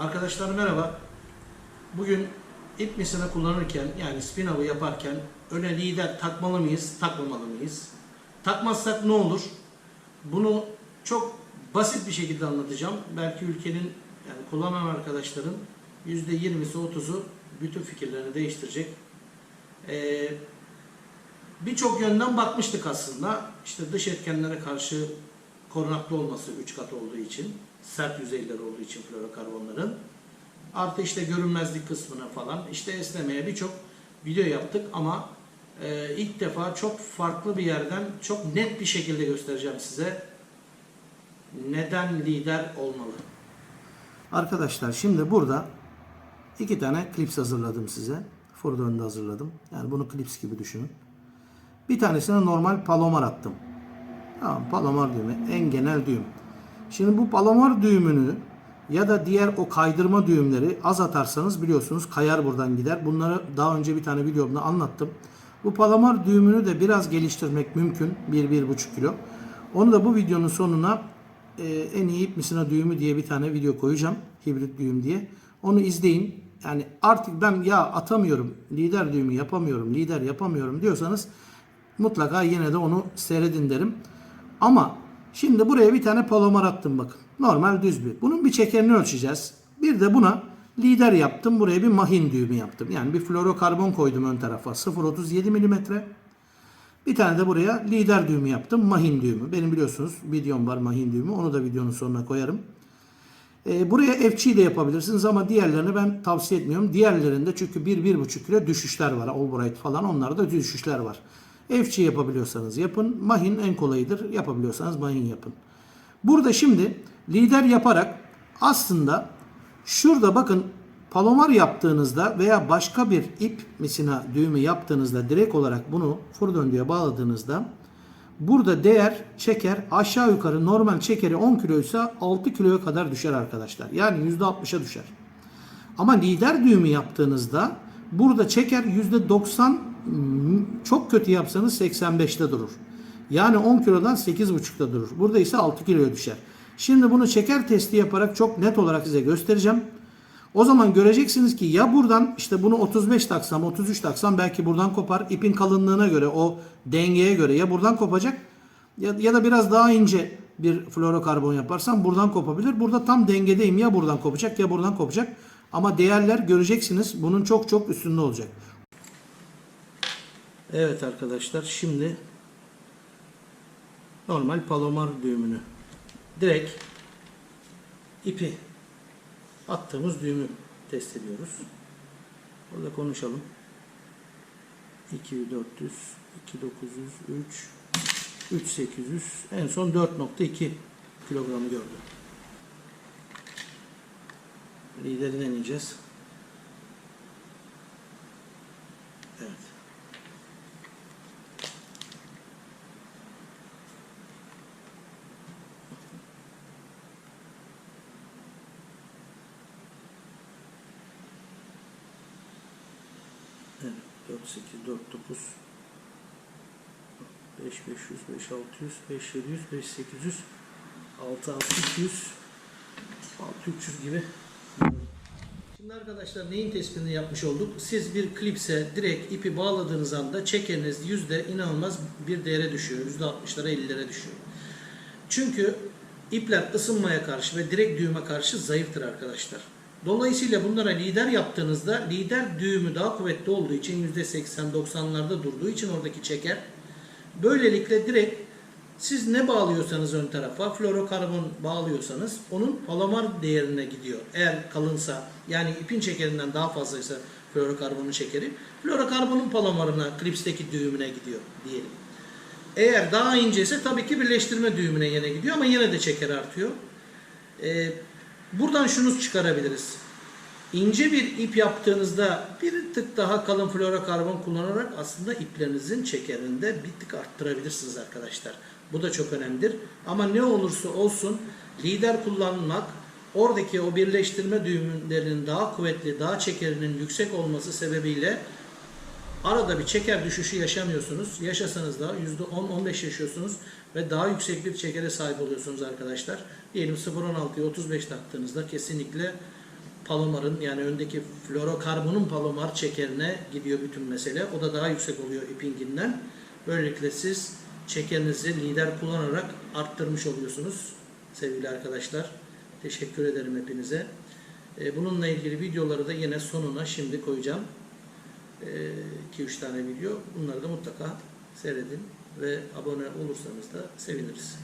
Arkadaşlar merhaba. Bugün ip misina kullanırken yani spin avı yaparken öne lider takmalı mıyız, takmamalı mıyız? Takmazsak ne olur? Bunu çok basit bir şekilde anlatacağım. Belki ülkenin yani kullanan arkadaşların %20'si 30'u bütün fikirlerini değiştirecek. Ee, Birçok yönden bakmıştık aslında. İşte dış etkenlere karşı korunaklı olması 3 kat olduğu için, sert yüzeyler olduğu için florokarbonların. Artı işte görünmezlik kısmına falan, işte esnemeye birçok video yaptık ama e, ilk defa çok farklı bir yerden çok net bir şekilde göstereceğim size neden lider olmalı. Arkadaşlar şimdi burada iki tane klips hazırladım size. Furdön'de hazırladım. Yani bunu klips gibi düşünün. Bir tanesine normal palomar attım. Tamam palomar düğümü en genel düğüm. Şimdi bu palomar düğümünü ya da diğer o kaydırma düğümleri az atarsanız biliyorsunuz kayar buradan gider. Bunları daha önce bir tane videomda anlattım. Bu palomar düğümünü de biraz geliştirmek mümkün. 1-1,5 kilo. Onu da bu videonun sonuna e, en iyi ip misina düğümü diye bir tane video koyacağım. Hibrit düğüm diye. Onu izleyin. Yani artık ben ya atamıyorum, lider düğümü yapamıyorum, lider yapamıyorum diyorsanız mutlaka yine de onu seyredin derim. Ama şimdi buraya bir tane palomar attım bakın. Normal düz bir. Bunun bir çekerini ölçeceğiz. Bir de buna lider yaptım. Buraya bir mahin düğümü yaptım. Yani bir florokarbon koydum ön tarafa. 0.37 milimetre. Bir tane de buraya lider düğümü yaptım. Mahin düğümü. Benim biliyorsunuz videom var mahin düğümü. Onu da videonun sonuna koyarım. Ee, buraya FC ile yapabilirsiniz ama diğerlerini ben tavsiye etmiyorum. Diğerlerinde çünkü 1-1,5 kilo düşüşler var. Albright falan onlarda düşüşler var. FC yapabiliyorsanız yapın. Mahin en kolayıdır. Yapabiliyorsanız mahin yapın. Burada şimdi lider yaparak aslında şurada bakın palomar yaptığınızda veya başka bir ip misina düğümü yaptığınızda direkt olarak bunu fır döndüğe bağladığınızda burada değer çeker aşağı yukarı normal çekeri 10 kiloysa 6 kiloya kadar düşer arkadaşlar. Yani %60'a düşer. Ama lider düğümü yaptığınızda burada çeker %90 hmm, çok kötü yapsanız 85'te durur. Yani 10 kilodan 8,5'ta durur. Burada ise 6 kiloya düşer. Şimdi bunu çeker testi yaparak çok net olarak size göstereceğim. O zaman göreceksiniz ki ya buradan işte bunu 35 taksam 33 taksam belki buradan kopar. İpin kalınlığına göre o dengeye göre ya buradan kopacak ya, ya da biraz daha ince bir florokarbon yaparsam buradan kopabilir. Burada tam dengedeyim ya buradan kopacak ya buradan kopacak. Ama değerler göreceksiniz bunun çok çok üstünde olacak. Evet arkadaşlar şimdi normal palomar düğümünü direkt ipi attığımız düğümü test ediyoruz. Burada konuşalım. 2400, 2900, 3, 3800, en son 4.2 kilogramı gördü. Lideri deneyeceğiz. Evet. Evet, 4, 8, 4, 9, 5, 500, 5, 600, 5, 700, 5, 800, 6, 6, 200, 6, 300 gibi. Şimdi arkadaşlar neyin tespitini yapmış olduk? Siz bir klipse direkt ipi bağladığınız anda çekeriniz yüzde inanılmaz bir değere düşüyor. Yüzde 60'lara 50'lere düşüyor. Çünkü ipler ısınmaya karşı ve direkt düğüme karşı zayıftır arkadaşlar. Dolayısıyla bunlara lider yaptığınızda lider düğümü daha kuvvetli olduğu için %80-90'larda durduğu için oradaki çeker. Böylelikle direkt siz ne bağlıyorsanız ön tarafa florokarbon bağlıyorsanız onun palomar değerine gidiyor. Eğer kalınsa yani ipin çekerinden daha fazlaysa florokarbonun çekeri florokarbonun palomarına klipsteki düğümüne gidiyor diyelim. Eğer daha ince ise tabii ki birleştirme düğümüne yine gidiyor ama yine de çeker artıyor. Ee, buradan şunu çıkarabiliriz. İnce bir ip yaptığınızda bir tık daha kalın florokarbon kullanarak aslında iplerinizin çekerinde bir tık arttırabilirsiniz arkadaşlar. Bu da çok önemlidir. Ama ne olursa olsun lider kullanmak oradaki o birleştirme düğümlerinin daha kuvvetli, daha çekerinin yüksek olması sebebiyle arada bir çeker düşüşü yaşamıyorsunuz. Yaşasanız da %10-15 yaşıyorsunuz ve daha yüksek bir çekere sahip oluyorsunuz arkadaşlar. Diyelim 0.16'ya 35 taktığınızda kesinlikle palomarın yani öndeki florokarbonun palomar çekerine gidiyor bütün mesele. O da daha yüksek oluyor ipinginden. Böylelikle siz çekerinizi lider kullanarak arttırmış oluyorsunuz sevgili arkadaşlar. Teşekkür ederim hepinize. E, Bununla ilgili videoları da yine sonuna şimdi koyacağım. 2-3 tane video. Bunları da mutlaka seyredin ve abone olursanız da seviniriz.